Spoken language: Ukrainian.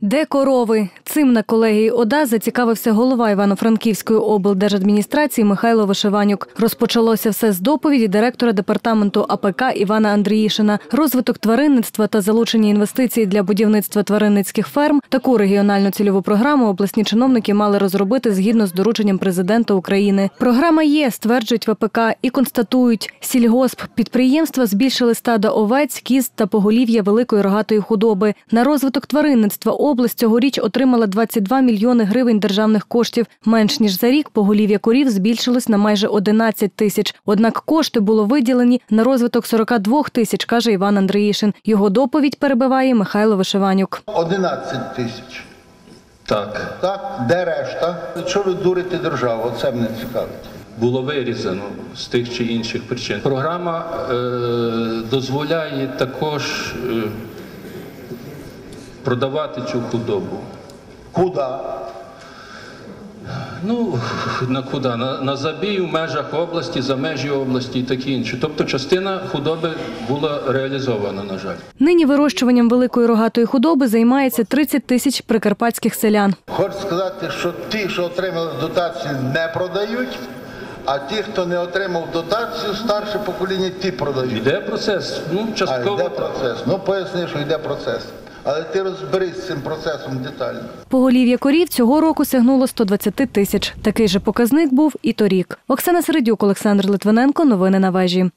Де корови? Цим на колегії ОДА зацікавився голова Івано-Франківської облдержадміністрації Михайло Вишиванюк. Розпочалося все з доповіді директора департаменту АПК Івана Андріїшина. Розвиток тваринництва та залучення інвестицій для будівництва тваринницьких ферм. Таку регіональну цільову програму обласні чиновники мали розробити згідно з дорученням президента України. Програма є, стверджують ВПК, і констатують, сільгосп підприємства збільшили стада овець, кіз та поголів'я великої рогатої худоби. На розвиток тваринництва область цьогоріч отримала 22 мільйони гривень державних коштів. Менш ніж за рік поголів'я корів збільшилось на майже 11 тисяч. Однак кошти було виділені на розвиток 42 тисяч, каже Іван Андріїшин. Його доповідь перебиває Михайло Вишиванюк. 11 тисяч. Так, Так, де решта? Що ви дурите державу? Це мене цікавить. було вирізано з тих чи інших причин. Програма е, дозволяє також е, продавати цю худобу. Куди? Ну, на куди? На, на забій в межах області, за межі області і таке інше. Тобто частина худоби була реалізована, на жаль. Нині вирощуванням великої рогатої худоби займається 30 тисяч прикарпатських селян. Хочу сказати, що ті, що отримали дотацію, не продають, а ті, хто не отримав дотацію, старше покоління, ті продають. Йде процес, ну, А йде процес. Ну поясни, що йде процес. Але ти розберись з цим процесом детально. Поголів'я корів цього року сягнуло 120 тисяч. Такий же показник був і торік. Оксана Середюк, Олександр Литвиненко. Новини на вежі.